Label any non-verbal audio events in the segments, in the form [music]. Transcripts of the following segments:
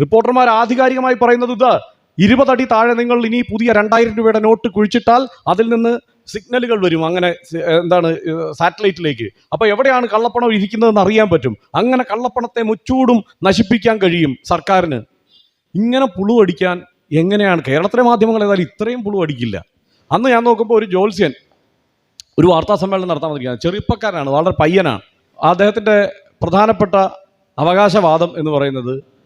റിപ്പോർട്ടർമാർ ആധികാരികമായി പറയുന്നത് ഇത് ഇരുപതടി താഴെ നിങ്ങൾ ഇനി പുതിയ രണ്ടായിരം രൂപയുടെ നോട്ട് കുഴിച്ചിട്ടാൽ അതിൽ നിന്ന് സിഗ്നലുകൾ വരും. അങ്ങനെ എന്താണ് സാറ്റലൈറ്റിലേക്ക്. അപ്പോൾ എവിടെയാണ് കള്ളപ്പണം ഇരിക്കുന്നതെന്ന് അറിയാൻ പറ്റും. അങ്ങനെ കള്ളപ്പണത്തെ മുച്ചൂടും നശിപ്പിക്കാൻ കഴിയും സർക്കാരിന്. ഇങ്ങനെ പുളുവടിക്കാൻ എങ്ങനെയാണ്? കേരളത്തിലെ മാധ്യമങ്ങൾ ഏതായാലും ഇത്രയും പുളുവടിക്കില്ല അന്ന് ഞാൻ നോക്കുമ്പോൾ ഒരു ജോത്സ്യൻ ഒരു വാർത്താ സമ്മേളനം നടത്താൻ വന്നിരിക്കുകയാണ്. ചെറുപ്പക്കാരനാണ് വളരെ പയ്യനാണ്. അദ്ദേഹത്തിന്റെ പ്രധാനപ്പെട്ട അവകാശവാദം എന്ന് പറയുന്നത്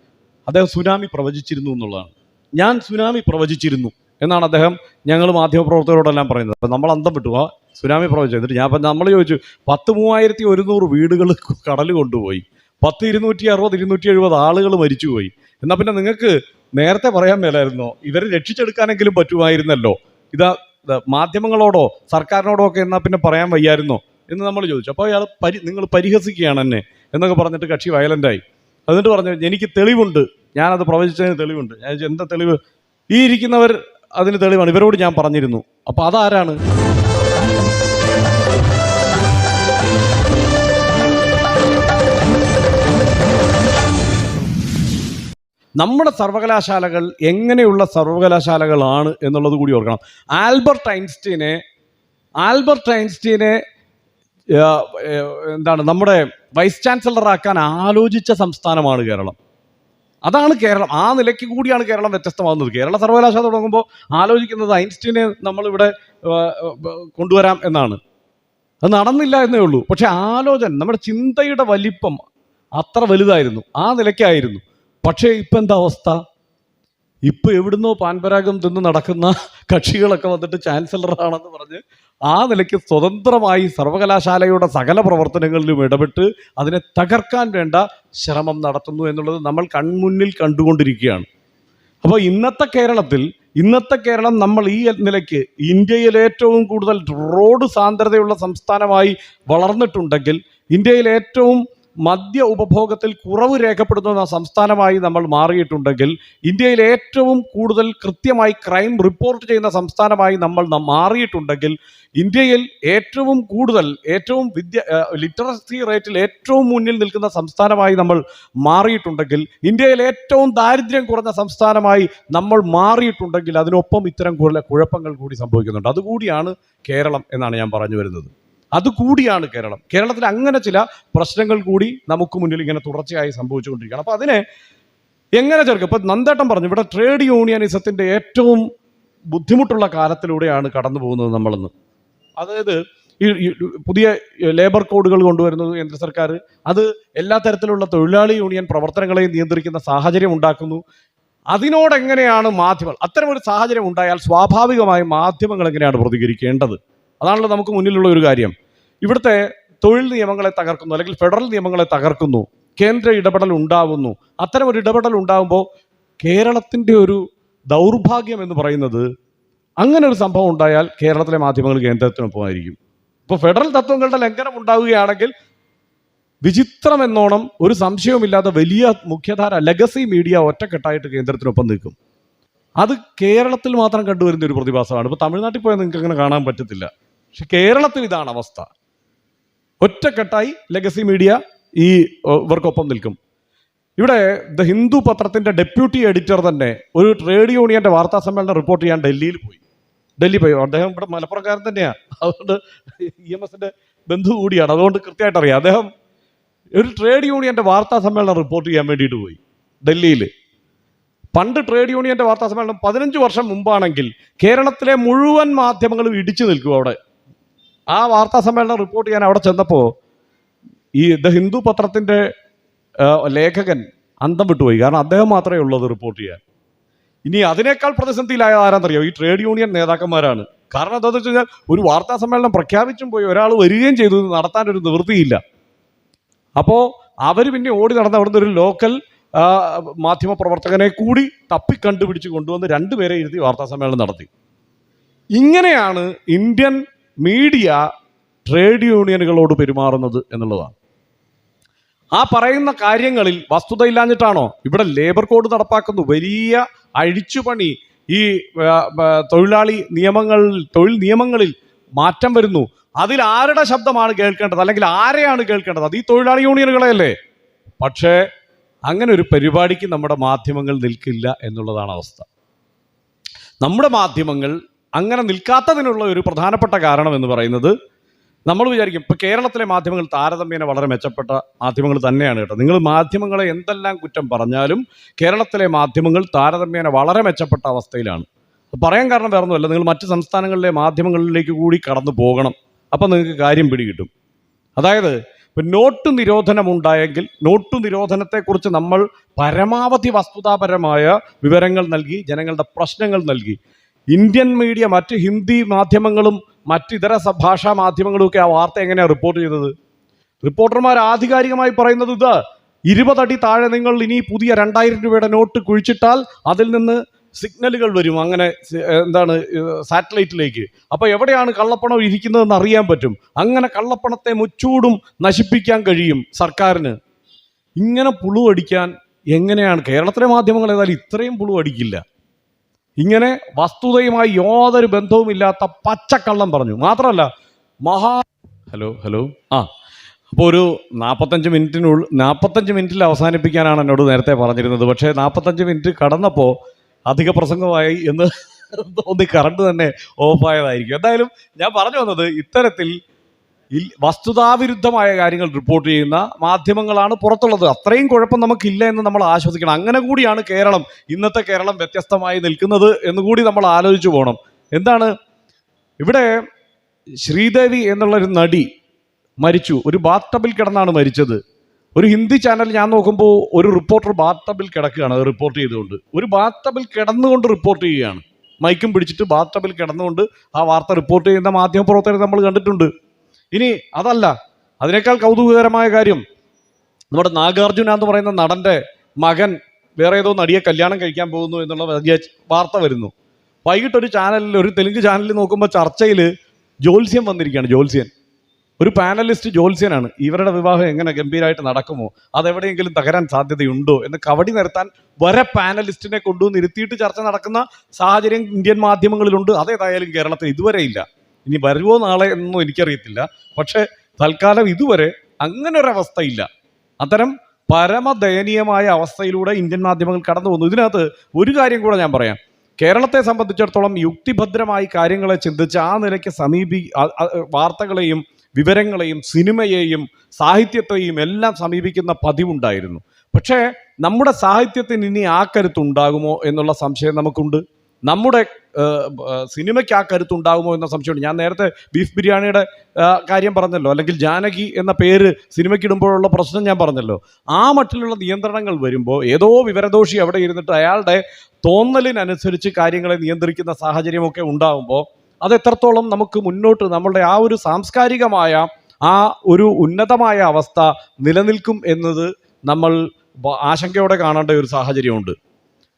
അദ്ദേഹം സുനാമി പ്രവചിച്ചിരുന്നു എന്നുള്ളതാണ്. ഞാൻ സുനാമി പ്രവചിച്ചിരുന്നു എന്നാണ് അദ്ദേഹം ഞങ്ങൾ മാധ്യമപ്രവർത്തകരോടെല്ലാം പറയുന്നത്. അപ്പം നമ്മൾ അന്തം വിട്ടു. ആ സുനാമി പ്രവചിച്ചു. എന്നിട്ട് ഞാൻ നമ്മൾ ചോദിച്ചു പത്ത് മൂവായിരത്തി ഒരുന്നൂറ് വീടുകൾ [laughs] കടൽ കൊണ്ടുപോയി. പത്ത് ഇരുന്നൂറ്റി അറുപത് ഇരുന്നൂറ്റി എഴുപത് ആളുകൾ മരിച്ചുപോയി. എന്നാൽ പിന്നെ നിങ്ങൾക്ക് നേരത്തെ പറയാൻ മേലായിരുന്നോ? ഇവരെ രക്ഷിച്ചെടുക്കാനെങ്കിലും പറ്റുമായിരുന്നല്ലോ. ഇത് മാധ്യമങ്ങളോടോ സർക്കാരിനോടോ ഒക്കെ എന്നാൽ പിന്നെ പറയാൻ വയ്യായിരുന്നോ? എന്ന് നമ്മൾ ചോദിച്ചു. അപ്പോൾ അയാൾ പരി നിങ്ങൾ പരിഹസിക്കുകയാണ് എന്നെ എന്നൊക്കെ പറഞ്ഞിട്ട് കക്ഷി വയലന്റായി എന്നിട്ട് പറഞ്ഞു എനിക്ക് തെളിവുണ്ട്. ഞാനത് പ്രവചിച്ചതിന് തെളിവുണ്ട്. ഞാൻ എന്താ തെളിവ്? ഈ ഇരിക്കുന്നവർ അതിന് തെളിവാണ്. ഇവരോട് ഞാൻ പറഞ്ഞിരുന്നു. അപ്പോൾ അതാരാണ്? നമ്മുടെ സർവകലാശാലകൾ എങ്ങനെയുള്ള സർവകലാശാലകളാണ് എന്നുള്ളത് കൂടി ഓർക്കണം. ആൽബർട്ട് ഐൻസ്റ്റീനെ ആൽബർട്ട് ഐൻസ്റ്റീനെ എന്താണ് നമ്മുടെ വൈസ് ചാൻസലർ ആക്കാൻ ആലോചിച്ച സംസ്ഥാനമാണ് കേരളം. അതാണ് കേരളം. ആ നിലയ്ക്ക് കൂടിയാണ് കേരളം വ്യത്യസ്തമാകുന്നത്. കേരള സർവകലാശാല തുടങ്ങുമ്പോൾ ആലോചിക്കുന്നത് ഐൻസ്റ്റീനെ നമ്മളിവിടെ കൊണ്ടുവരാം എന്നാണ്. അത് നടന്നില്ല എന്നേ ഉള്ളൂ. പക്ഷെ ആലോചന നമ്മുടെ ചിന്തയുടെ വലിപ്പം അത്ര വലുതായിരുന്നു. ആ നിലയ്ക്കായിരുന്നു. പക്ഷേ ഇപ്പം എന്താ അവസ്ഥ? ഇപ്പൊ എവിടുന്നോ പാൻപരാഗം തിന്ന് നടക്കുന്ന കക്ഷികളൊക്കെ വന്നിട്ട് ചാൻസലറാണെന്ന് പറഞ്ഞ് ആ നിലയ്ക്ക് സ്വതന്ത്രമായി സർവകലാശാലയുടെ സകല പ്രവർത്തനങ്ങളിലും ഇടപെട്ട് അതിനെ തകർക്കാൻ വേണ്ട ശ്രമം നടത്തുന്നു എന്നുള്ളത് നമ്മൾ കൺമുന്നിൽ കണ്ടുകൊണ്ടിരിക്കുകയാണ്. അപ്പോൾ ഇന്നത്തെ കേരളത്തിൽ ഇന്നത്തെ കേരളം നമ്മൾ ഈ നിലയ്ക്ക് ഇന്ത്യയിൽ ഏറ്റവും കൂടുതൽ റോഡ് സാന്ദ്രതയുള്ള സംസ്ഥാനമായി വളർന്നിട്ടുണ്ടെങ്കിൽ ഇന്ത്യയിൽ ഏറ്റവും മദ്യ ഉപഭോഗത്തിൽ കുറവ് രേഖപ്പെടുത്തുന്ന സംസ്ഥാനമായി നമ്മൾ മാറിയിട്ടുണ്ടെങ്കിൽ ഇന്ത്യയിൽ ഏറ്റവും കൂടുതൽ കൃത്യമായി ക്രൈം റിപ്പോർട്ട് ചെയ്യുന്ന സംസ്ഥാനമായി നമ്മൾ മാറിയിട്ടുണ്ടെങ്കിൽ ഇന്ത്യയിൽ ഏറ്റവും കൂടുതൽ ഏറ്റവും വിദ്യ ലിറ്ററസി റേറ്റിൽ ഏറ്റവും മുന്നിൽ നിൽക്കുന്ന സംസ്ഥാനമായി നമ്മൾ മാറിയിട്ടുണ്ടെങ്കിൽ ഇന്ത്യയിൽ ഏറ്റവും ദാരിദ്ര്യം കുറഞ്ഞ സംസ്ഥാനമായി നമ്മൾ മാറിയിട്ടുണ്ടെങ്കിൽ അതിനൊപ്പം ഇത്തരം കുഴ- കുഴപ്പങ്ങൾ കൂടി സംഭവിക്കുന്നുണ്ട്. അതുകൂടിയാണ് കേരളം എന്നാണ് ഞാൻ പറഞ്ഞു വരുന്നത്. അതുകൂടിയാണ് കേരളം. കേരളത്തിൽ അങ്ങനെ ചില പ്രശ്നങ്ങൾ കൂടി നമുക്ക് മുന്നിൽ ഇങ്ങനെ തുടർച്ചയായി സംഭവിച്ചുകൊണ്ടിരിക്കുകയാണ്. അപ്പോൾ അതിനെ എങ്ങനെ ചേർക്കും ഇപ്പം നന്ദേട്ടം പറഞ്ഞു ഇവിടെ ട്രേഡ് യൂണിയനിസത്തിന്റെ ഏറ്റവും ബുദ്ധിമുട്ടുള്ള കാലത്തിലൂടെയാണ് കടന്നു പോകുന്നത് നമ്മളെന്ന്. അതായത് ഈ പുതിയ ലേബർ കോഡുകൾ കൊണ്ടുവരുന്നത് കേന്ദ്ര സർക്കാർ അത് എല്ലാ തരത്തിലുള്ള തൊഴിലാളി യൂണിയൻ പ്രവർത്തനങ്ങളെയും നിയന്ത്രിക്കുന്ന സാഹചര്യം ഉണ്ടാക്കുന്നു. അതിനോടെങ്ങനെയാണ് മാധ്യമങ്ങൾ അത്തരം ഒരു സാഹചര്യം ഉണ്ടായാൽ സ്വാഭാവികമായും മാധ്യമങ്ങൾ എങ്ങനെയാണ് പ്രതികരിക്കേണ്ടത്? അതാണല്ലോ നമുക്ക് മുന്നിലുള്ള ഒരു കാര്യം. ഇവിടുത്തെ തൊഴിൽ നിയമങ്ങളെ തകർക്കുന്നു അല്ലെങ്കിൽ ഫെഡറൽ നിയമങ്ങളെ തകർക്കുന്നു കേന്ദ്ര ഇടപെടൽ ഉണ്ടാവുന്നു. അത്തരം ഒരു ഇടപെടൽ ഉണ്ടാകുമ്പോൾ കേരളത്തിന്റെ ഒരു ദൗർഭാഗ്യം എന്ന് പറയുന്നത് അങ്ങനെ ഒരു സംഭവം ഉണ്ടായാൽ കേരളത്തിലെ മാധ്യമങ്ങൾ കേന്ദ്രത്തിനൊപ്പമായിരിക്കും ഇപ്പോൾ ഫെഡറൽ തത്വങ്ങളുടെ ലംഘനം ഉണ്ടാവുകയാണെങ്കിൽ വിചിത്രം എന്നോണം ഒരു സംശയവുമില്ലാതെ വലിയ മുഖ്യധാര ലെഗസി മീഡിയ ഒറ്റക്കെട്ടായിട്ട് കേന്ദ്രത്തിനൊപ്പം നിൽക്കും. അത് കേരളത്തിൽ മാത്രം കണ്ടുവരുന്ന ഒരു പ്രതിഭാസമാണ്. ഇപ്പോൾ തമിഴ്നാട്ടിൽ പോയാൽ നിങ്ങൾക്ക് അങ്ങനെ കാണാൻ പറ്റത്തില്ല. പക്ഷെ കേരളത്തിൽ ഇതാണ് അവസ്ഥ. ഒറ്റക്കെട്ടായി ലെഗസി മീഡിയ ഈ ഇവർക്കൊപ്പം നിൽക്കും. ഇവിടെ ദ ഹിന്ദു പത്രത്തിന്റെ ഡെപ്യൂട്ടി എഡിറ്റർ തന്നെ ഒരു ട്രേഡ് യൂണിയന്റെ വാർത്താ സമ്മേളനം റിപ്പോർട്ട് ചെയ്യാൻ ഡൽഹിയിൽ പോയി. ഡൽഹി പോയി. അദ്ദേഹം ഇവിടെ മലപ്പുറക്കാരൻ തന്നെയാണ് അതുകൊണ്ട് ഇ എം എസിന്റെ ബന്ധു കൂടിയാണ്. അതുകൊണ്ട് കൃത്യമായിട്ട് അറിയാം. അദ്ദേഹം ഒരു ട്രേഡ് യൂണിയന്റെ വാർത്താ സമ്മേളനം റിപ്പോർട്ട് ചെയ്യാൻ വേണ്ടിയിട്ട് പോയി ഡൽഹിയിൽ. പണ്ട് ട്രേഡ് യൂണിയന്റെ വാർത്താ സമ്മേളനം പതിനഞ്ച് വർഷം മുമ്പാണെങ്കിൽ കേരളത്തിലെ മുഴുവൻ മാധ്യമങ്ങളും ഇടിച്ചു നിൽക്കും അവിടെ. ആ വാർത്താ സമ്മേളനം റിപ്പോർട്ട് ചെയ്യാൻ അവിടെ ചെന്നപ്പോൾ ഈ ദ ഹിന്ദു പത്രത്തിന്റെ ആ, ലേഖകൻ അന്തം വിട്ടുപോയി. കാരണം അദ്ദേഹം മാത്രമേ ഉള്ളൂ അത് റിപ്പോർട്ട് ചെയ്യാൻ. ഇനി അതിനേക്കാൾ പ്രതിസന്ധിയിലായ ആരാന്നറിയോ? ഈ ട്രേഡ് യൂണിയൻ നേതാക്കന്മാരാണ്. കാരണം എന്താണെന്ന് വെച്ച് കഴിഞ്ഞാൽ ഒരു വാർത്താ സമ്മേളനം പ്രഖ്യാപിച്ചും പോയി ഒരാൾ വരികയും ചെയ്തു നടത്താൻ ഒരു നിവൃത്തിയില്ല. അപ്പോൾ അവർ പിന്നെ ഓടി നടന്ന അവിടുന്ന് ഒരു ലോക്കൽ മാധ്യമ പ്രവർത്തകനെ കൂടി തപ്പി കണ്ടുപിടിച്ച് കൊണ്ടുവന്ന് രണ്ടുപേരെ ഇരുത്തി വാർത്താ സമ്മേളനം നടത്തി. ഇങ്ങനെയാണ് ഇന്ത്യൻ മീഡിയ ട്രേഡ് യൂണിയനുകളോട് പെരുമാറുന്നത് എന്നുള്ളതാണ്. ആ പറയുന്ന കാര്യങ്ങളിൽ വസ്തുതയില്ലാഞ്ഞിട്ടാണോ ഇവിടെ ലേബർ കോഡ് നടപ്പാക്കുന്നു. വലിയ അഴിച്ചുപണി ഈ തൊഴിലാളി നിയമങ്ങളിൽ തൊഴിൽ നിയമങ്ങളിൽ മാറ്റം വരുന്നു. അതിൽ ആരുടെ ശബ്ദമാണ് കേൾക്കേണ്ടത്? അല്ലെങ്കിൽ ആരെയാണ് കേൾക്കേണ്ടത്? അത് ഈ തൊഴിലാളി യൂണിയനുകളെയല്ലേ? പക്ഷേ അങ്ങനെ ഒരു പരിപാടിക്ക് നമ്മുടെ മാധ്യമങ്ങൾ നിൽക്കില്ല എന്നുള്ളതാണ് അവസ്ഥ. നമ്മുടെ മാധ്യമങ്ങൾ അങ്ങനെ നിൽക്കാത്തതിനുള്ള ഒരു പ്രധാനപ്പെട്ട കാരണം എന്ന് പറയുന്നത് നമ്മൾ വിചാരിക്കും ഇപ്പോൾ കേരളത്തിലെ മാധ്യമങ്ങൾ താരതമ്യേന വളരെ മെച്ചപ്പെട്ട മാധ്യമങ്ങൾ തന്നെയാണ് കേട്ടോ. നിങ്ങൾ മാധ്യമങ്ങളെ എന്തെല്ലാം കുറ്റം പറഞ്ഞാലും കേരളത്തിലെ മാധ്യമങ്ങൾ താരതമ്യേന വളരെ മെച്ചപ്പെട്ട അവസ്ഥയിലാണ്. പറയാൻ കാരണം വേറെ ഒന്നുമല്ല നിങ്ങൾ മറ്റ് സംസ്ഥാനങ്ങളിലെ മാധ്യമങ്ങളിലേക്ക് കൂടി കടന്നു പോകണം അപ്പം നിങ്ങൾക്ക് കാര്യം പിടികിട്ടും. അതായത് ഇപ്പം നോട്ട് നിരോധനം ഉണ്ടായെങ്കിൽ നോട്ട് നിരോധനത്തെക്കുറിച്ച് നമ്മൾ പരമാവധി വസ്തുതാപരമായ വിവരങ്ങൾ നൽകി ജനങ്ങളുടെ പ്രശ്നങ്ങൾ നൽകി ഇന്ത്യൻ മീഡിയ മറ്റ് ഹിന്ദി മാധ്യമങ്ങളും മറ്റ് ഇതര ഭാഷാ മാധ്യമങ്ങളും ഒക്കെ ആ വാർത്ത എങ്ങനെയാണ് റിപ്പോർട്ട് ചെയ്തത്? റിപ്പോർട്ടർമാർ ആധികാരികമായി പറയുന്നത് ഇത് ഇരുപതടി താഴെ നിങ്ങൾ ഇനി പുതിയ രണ്ടായിരം രൂപയുടെ നോട്ട് കുഴിച്ചിട്ടാൽ അതിൽ നിന്ന് സിഗ്നലുകൾ വരും. അങ്ങനെ എന്താണ് സാറ്റലൈറ്റിലേക്ക് അപ്പോൾ എവിടെയാണ് കള്ളപ്പണം ഇരിക്കുന്നതെന്ന് അറിയാൻ പറ്റും. അങ്ങനെ കള്ളപ്പണത്തെ മുച്ചൂടും നശിപ്പിക്കാൻ കഴിയും സർക്കാരിന്. ഇങ്ങനെ പുളുവടിക്കാൻ എങ്ങനെയാണ്? കേരളത്തിലെ മാധ്യമങ്ങൾ ഏതായാലും ഇത്രയും പുളുവടിക്കില്ല വസ്തുതയുമായി യാതൊരു ബന്ധവുമില്ലാത്ത പച്ചക്കള്ളം പറഞ്ഞു. മാത്രമല്ല മഹാ ഹലോ ഹലോ. ആ അപ്പോൾ ഒരു നാൽപ്പത്തഞ്ച് മിനിറ്റിനുള്ളിൽ നാൽപ്പത്തഞ്ച് മിനിറ്റിൽ അവസാനിപ്പിക്കാനാണ് എന്നോട് നേരത്തെ പറഞ്ഞിരുന്നത്. പക്ഷേ നാൽപ്പത്തഞ്ച് മിനിറ്റ് കടന്നപ്പോൾ അധിക പ്രസംഗമായി എന്ന് തോന്നി കറണ്ട് തന്നെ ഓഫായതായിരിക്കും. എന്തായാലും ഞാൻ പറഞ്ഞു വന്നത് ഇത്തരത്തിൽ വസ്തുതാവിരുദ്ധമായ കാര്യങ്ങൾ റിപ്പോർട്ട് ചെയ്യുന്ന മാധ്യമങ്ങളാണ് പുറത്തുള്ളത്. അത്രയും കുഴപ്പം നമുക്കില്ല എന്ന് നമ്മൾ ആശ്വസിക്കണം. അങ്ങനെ കൂടിയാണ് കേരളം ഇന്നത്തെ കേരളം വ്യത്യസ്തമായി നിൽക്കുന്നത് എന്ന് കൂടി നമ്മൾ ആലോചിച്ചു പോകണം എന്താണ്? ഇവിടെ ശ്രീദേവി എന്നുള്ളൊരു നടി മരിച്ചു. ഒരു ബാത്തബിൽ കിടന്നാണ് മരിച്ചത്. ഒരു ഹിന്ദി ചാനൽ ഞാൻ നോക്കുമ്പോൾ ഒരു റിപ്പോർട്ടർ ബാത്തബിൽ കിടക്കുകയാണ് റിപ്പോർട്ട് ചെയ്തുകൊണ്ട്. ഒരു ബാത്തബിൽ കിടന്നുകൊണ്ട് റിപ്പോർട്ട് ചെയ്യുകയാണ്. മൈക്കും പിടിച്ചിട്ട് ബാത്തബിൽ കിടന്നുകൊണ്ട് ആ വാർത്ത റിപ്പോർട്ട് ചെയ്യുന്ന മാധ്യമപ്രവർത്തകരെ നമ്മൾ കണ്ടിട്ടുണ്ട്. ഇനി അതല്ല. അതിനേക്കാൾ കൗതുകകരമായ കാര്യം നമ്മുടെ നാഗാർജുന എന്ന് പറയുന്ന നടന്റെ മകൻ വേറെ ഏതോ നടിയെ കല്യാണം കഴിക്കാൻ പോകുന്നു എന്നുള്ള വലിയ വാർത്ത വരുന്നു. വൈകിട്ട് ഒരു ചാനലിൽ ഒരു തെലുങ്ക് ചാനലിൽ നോക്കുമ്പോൾ ചർച്ചയിൽ ജോത്സ്യം വന്നിരിക്കുകയാണ് ജോത്സ്യൻ. ഒരു പാനലിസ്റ്റ് ജോത്സ്യനാണ്. ഇവരുടെ വിവാഹം എങ്ങനെ ഗംഭീരമായിട്ട് നടക്കുമോ അതെവിടെയെങ്കിലും തകരാൻ സാധ്യതയുണ്ടോ എന്ന് കവടി നിരത്താൻ വരെ പാനലിസ്റ്റിനെ കൊണ്ടുവന്ന് ഇരുത്തിയിട്ട് ചർച്ച നടക്കുന്ന സാഹചര്യം ഇന്ത്യൻ മാധ്യമങ്ങളിലുണ്ട്. അതേതായാലും കേരളത്തിൽ ഇതുവരെ ഇല്ല ഇനി വരുമോ നാളെ എന്നൊന്നും എനിക്കറിയത്തില്ല. പക്ഷെ തൽക്കാലം ഇതുവരെ അങ്ങനെ ഒരു അവസ്ഥയില്ല അത്തരം പരമദയനീയമായ അവസ്ഥയിലൂടെ ഇന്ത്യൻ മാധ്യമങ്ങൾ കടന്നു പോകുന്നു ഇതിനകത്ത് ഒരു കാര്യം കൂടെ ഞാൻ പറയാം. കേരളത്തെ സംബന്ധിച്ചിടത്തോളം യുക്തിഭദ്രമായി കാര്യങ്ങളെ ചിന്തിച്ച് ആ നിലയ്ക്ക് സമീപി വാർത്തകളെയും വിവരങ്ങളെയും സിനിമയെയും സാഹിത്യത്തെയും എല്ലാം സമീപിക്കുന്ന പതിവുണ്ടായിരുന്നു. പക്ഷേ നമ്മുടെ സാഹിത്യത്തിന് ഇനി ആ കരുത്തുണ്ടാകുമോ എന്നുള്ള സംശയം നമുക്കുണ്ട്. നമ്മുടെ സിനിമയ്ക്ക് ആ കരുത്തുണ്ടാകുമോ എന്ന സംശയമുണ്ട്. ഞാൻ നേരത്തെ ബീഫ് ബിരിയാണിയുടെ കാര്യം പറഞ്ഞല്ലോ. അല്ലെങ്കിൽ ജാനകി എന്ന പേര് സിനിമയ്ക്കിടുമ്പോഴുള്ള പ്രശ്നം ഞാൻ പറഞ്ഞല്ലോ. ആ മട്ടിലുള്ള നിയന്ത്രണങ്ങൾ വരുമ്പോൾ ഏതോ വിവരദോഷി അവിടെ ഇരുന്നിട്ട് അയാളുടെ തോന്നലിനനുസരിച്ച് കാര്യങ്ങളെ നിയന്ത്രിക്കുന്ന സാഹചര്യമൊക്കെ ഉണ്ടാകുമ്പോൾ അത് എത്രത്തോളം നമുക്ക് മുന്നോട്ട് നമ്മളുടെ ആ ഒരു സാംസ്കാരികമായ ആ ഒരു ഉന്നതമായ അവസ്ഥ നിലനിൽക്കും എന്നത് നമ്മൾ ആശങ്കയോടെ കാണേണ്ട ഒരു സാഹചര്യമുണ്ട്.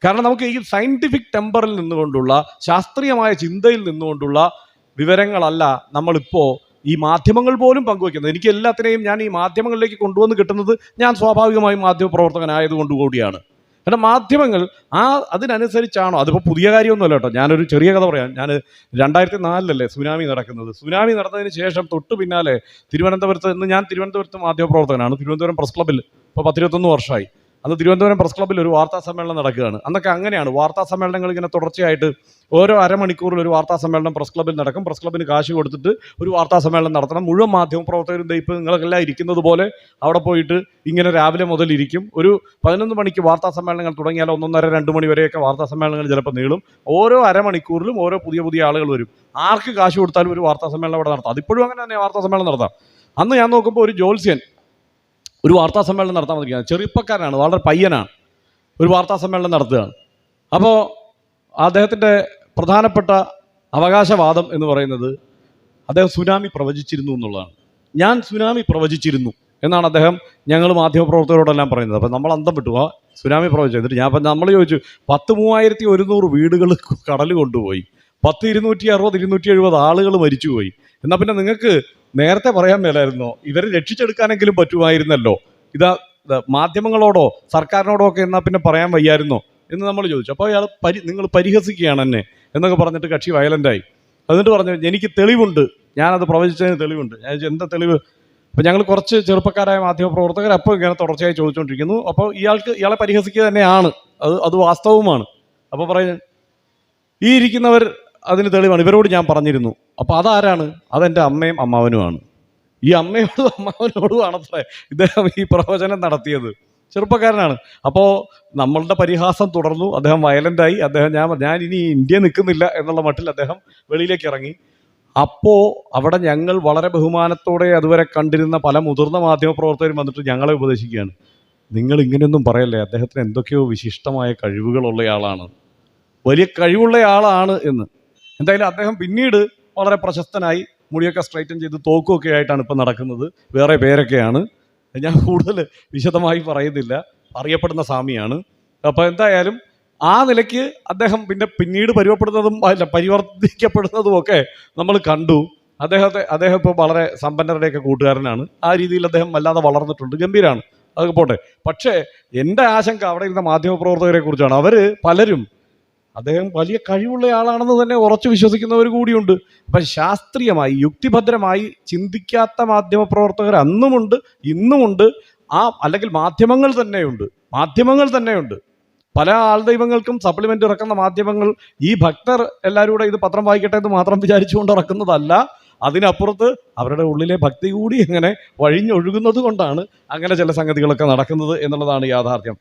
കാരണം നമുക്ക് ഈ സയന്റിഫിക് ടെമ്പറിൽ നിന്നുകൊണ്ടുള്ള ശാസ്ത്രീയമായ ചിന്തയിൽ നിന്നുകൊണ്ടുള്ള വിവരങ്ങളല്ല നമ്മളിപ്പോൾ ഈ മാധ്യമങ്ങൾ പോലും പങ്കുവയ്ക്കുന്നത്. എനിക്ക് എല്ലാത്തിനെയും ഞാൻ ഈ മാധ്യമങ്ങളിലേക്ക് കൊണ്ടുവന്ന് കിട്ടുന്നത് ഞാൻ സ്വാഭാവികമായും മാധ്യമപ്രവർത്തകനായതുകൊണ്ട് കൂടിയാണ്. കാരണം മാധ്യമങ്ങൾ ആ അതിനനുസരിച്ചാണോ അതിപ്പോൾ പുതിയ കാര്യമൊന്നുമല്ല കേട്ടോ. ഞാനൊരു ചെറിയ കഥ പറയാം. ഞാൻ രണ്ടായിരത്തി നാലിലല്ലേ സുനാമി നടക്കുന്നത്. സുനാമി നടന്നതിന് ശേഷം തൊട്ട് പിന്നാലെ തിരുവനന്തപുരത്ത് ഇന്ന് ഞാൻ തിരുവനന്തപുരത്ത് മാധ്യമപ്രവർത്തകനാണ്. തിരുവനന്തപുരം പ്രസ് ക്ലബ്ബിൽ ഇപ്പോൾ പത്തിരുപത്തൊന്ന് വർഷമായി അന്ന് തിരുവനന്തപുരം പ്രസ് ക്ലബ്ബിൽ ഒരു വാർത്താ സമ്മേളനം നടക്കുകയാണ്. അന്നൊക്കെ അങ്ങനെയാണ്. വാർത്താ സമ്മേളനങ്ങൾ ഇങ്ങനെ തുടർച്ചയായിട്ട് ഓരോ അരമണിക്കൂറിൽ ഒരു വാർത്താ സമ്മേളനം പ്രസ് ക്ലബ്ബിൽ നടക്കും. പ്രസ് ക്ലബ്ബിന് കാശ് കൊടുത്തിട്ട് ഒരു വാർത്താ സമ്മേളനം നടത്തണം. മുഴുവൻ മാധ്യമ പ്രവർത്തകരും ദേ നിങ്ങൾക്കെല്ലാം ഇരിക്കുന്നത് പോലെ അവിടെ പോയിട്ട് ഇങ്ങനെ രാവിലെ മുതൽ ഇരിക്കും. ഒരു പതിനൊന്ന് മണിക്ക് വാർത്താ സമ്മേളനങ്ങൾ തുടങ്ങിയാൽ ഒന്നൊന്നര രണ്ട് മണി വരെയൊക്കെ വാർത്താ സമ്മേളനങ്ങൾ ചിലപ്പോൾ നീളും. ഓരോ അരമണിക്കൂറിലും ഓരോ പുതിയ പുതിയ ആളുകൾ വരും. ആർക്ക് കാശ് കൊടുത്താലും ഒരു വാർത്താ സമ്മേളനം അവിടെ നടത്താം. അതിപ്പോഴും അങ്ങനെ തന്നെ വാർത്താ സമ്മേളനം നടത്താം. അന്ന് ഞാൻ നോക്കുമ്പോൾ ഒരു ജോത്സ്യൻ ഒരു വാർത്താ സമ്മേളനം നടത്താൻ വന്നിരിക്കുകയാണ്. ചെറുപ്പക്കാരനാണ് വളരെ പയ്യനാണ്. ഒരു വാർത്താ സമ്മേളനം നടത്തുകയാണ്. അപ്പോൾ അദ്ദേഹത്തിന്റെ പ്രധാനപ്പെട്ട അവകാശവാദം എന്ന് പറയുന്നത് അദ്ദേഹം സുനാമി പ്രവചിച്ചിരുന്നു എന്നുള്ളതാണ്. ഞാൻ സുനാമി പ്രവചിച്ചിരുന്നു എന്നാണ് അദ്ദേഹം ഞങ്ങൾ മാധ്യമപ്രവർത്തകരോടെല്ലാം പറയുന്നത്. അപ്പം നമ്മൾ അന്തം വിട്ടു. ആ സുനാമി പ്രവചിച്ചു. എന്നിട്ട് ഞാൻ അപ്പം നമ്മൾ ചോദിച്ചു പത്ത് മൂവായിരത്തി ഒരുന്നൂറ് വീടുകൾ കടൽ കൊണ്ടുപോയി. പത്ത് ഇരുന്നൂറ്റി അറുപത് ഇരുന്നൂറ്റി എഴുപത് ആളുകൾ മരിച്ചുപോയി. എന്നാൽ പിന്നെ നിങ്ങൾക്ക് നേരത്തെ പറയാൻ മേലായിരുന്നോ. ഇവരെ രക്ഷിച്ചെടുക്കാനെങ്കിലും പറ്റുമായിരുന്നല്ലോ. ഇതാ മാധ്യമങ്ങളോടോ സർക്കാരിനോടോ ഒക്കെ എന്നാൽ പിന്നെ പറയാൻ വയ്യായിരുന്നോ എന്ന് നമ്മൾ ചോദിച്ചു. അപ്പോൾ അയാൾ പരി നിങ്ങൾ പരിഹസിക്കുകയാണ് എന്നെ എന്നൊക്കെ പറഞ്ഞിട്ട് കക്ഷി വയലന്റായി എന്നിട്ട് പറഞ്ഞു എനിക്ക് തെളിവുണ്ട്. ഞാനത് പ്രവചിച്ചതിന് തെളിവുണ്ട്. ഞാൻ എന്താ തെളിവ്? അപ്പോൾ ഞങ്ങൾ കുറച്ച് ചെറുപ്പക്കാരായ മാധ്യമപ്രവർത്തകർ അപ്പോൾ ഇങ്ങനെ തുടർച്ചയായി ചോദിച്ചുകൊണ്ടിരിക്കുന്നു. അപ്പോൾ ഇയാൾക്ക് ഇയാളെ പരിഹസിക്കുക തന്നെയാണ്. അത് അത് വാസ്തവമാണ് അപ്പോൾ പറയുന്നത് ഈ ഇരിക്കുന്നവർ അതിന് തെളിവാണ്. ഇവരോട് ഞാൻ പറഞ്ഞിരുന്നു. അപ്പോൾ അതാരാണ്? അതെന്റെ അമ്മയും അമ്മാവനുമാണ്. ഈ അമ്മയോടും [laughs] അമ്മാവനോടുമാണ് അത്രേ ഇദ്ദേഹം ഈ പ്രവചനം നടത്തിയത്. ചെറുപ്പക്കാരനാണ്. അപ്പോൾ നമ്മളുടെ പരിഹാസം തുടർന്നു. അദ്ദേഹം വയലന്റായി അദ്ദേഹം ഞാൻ ഞാൻ ഇനി ഇന്ത്യ നിൽക്കുന്നില്ല എന്നുള്ള മട്ടിൽ അദ്ദേഹം വെളിയിലേക്ക് ഇറങ്ങി. അപ്പോൾ അവിടെ ഞങ്ങൾ വളരെ ബഹുമാനത്തോടെ അതുവരെ കണ്ടിരുന്ന പല മുതിർന്ന മാധ്യമപ്രവർത്തകരും വന്നിട്ട് ഞങ്ങളെ ഉപദേശിക്കുകയാണ്. നിങ്ങൾ ഇങ്ങനെയൊന്നും പറയല്ലേ? അദ്ദേഹത്തിന് എന്തൊക്കെയോ വിശിഷ്ടമായ കഴിവുകളുള്ളയാളാണ് വലിയ കഴിവുള്ളയാളാണ് എന്ന്. എന്തായാലും അദ്ദേഹം പിന്നീട് വളരെ പ്രശസ്തനായി മുടിയൊക്കെ സ്ട്രൈറ്റൻ ചെയ്ത് തോക്കുമൊക്കെ ആയിട്ടാണ് ഇപ്പം നടക്കുന്നത്. വേറെ പേരൊക്കെയാണ്. ഞാൻ കൂടുതൽ വിശദമായി പറയുന്നില്ല. അറിയപ്പെടുന്ന സ്വാമിയാണ്. അപ്പോൾ എന്തായാലും ആ നിലയ്ക്ക് അദ്ദേഹം പിന്നെ പിന്നീട് പരുവപ്പെടുന്നതും അല്ല പരിവർത്തിക്കപ്പെടുന്നതും ഒക്കെ നമ്മൾ കണ്ടു. അദ്ദേഹത്തെ അദ്ദേഹം ഇപ്പോൾ വളരെ സമ്പന്നരുടെയൊക്കെ കൂട്ടുകാരനാണ്. ആ രീതിയിൽ അദ്ദേഹം വല്ലാതെ വളർന്നിട്ടുണ്ട്. ഗംഭീരാണ്. അതൊക്കെ പോട്ടെ. പക്ഷേ എന്റെ ആശങ്ക അവിടെ ഇരുന്ന മാധ്യമപ്രവർത്തകരെ കുറിച്ചാണ്. അവർ പലരും അദ്ദേഹം വലിയ കഴിവുള്ള ആളാണെന്ന് തന്നെ ഉറച്ചു വിശ്വസിക്കുന്നവർ കൂടിയുണ്ട്. അപ്പം ശാസ്ത്രീയമായി യുക്തിഭദ്രമായി ചിന്തിക്കാത്ത മാധ്യമ മാധ്യമപ്രവർത്തകർ അന്നുമുണ്ട് ഇന്നുമുണ്ട്. ആ അല്ലെങ്കിൽ മാധ്യമങ്ങൾ തന്നെയുണ്ട് മാധ്യമങ്ങൾ തന്നെയുണ്ട്. പല ആൾ ദൈവങ്ങൾക്കും സപ്ലിമെന്റ് ഇറക്കുന്ന മാധ്യമങ്ങൾ ഈ ഭക്തർ എല്ലാവരും കൂടെ ഇത് പത്രം വായിക്കട്ടെ എന്ന് മാത്രം വിചാരിച്ചുകൊണ്ട് ഇറക്കുന്നതല്ല. അതിനപ്പുറത്ത് അവരുടെ ഉള്ളിലെ ഭക്തി കൂടി ഇങ്ങനെ വഴിഞ്ഞൊഴുകുന്നത് കൊണ്ടാണ് അങ്ങനെ ചില സംഗതികളൊക്കെ നടക്കുന്നത് എന്നുള്ളതാണ് യാഥാർത്ഥ്യം.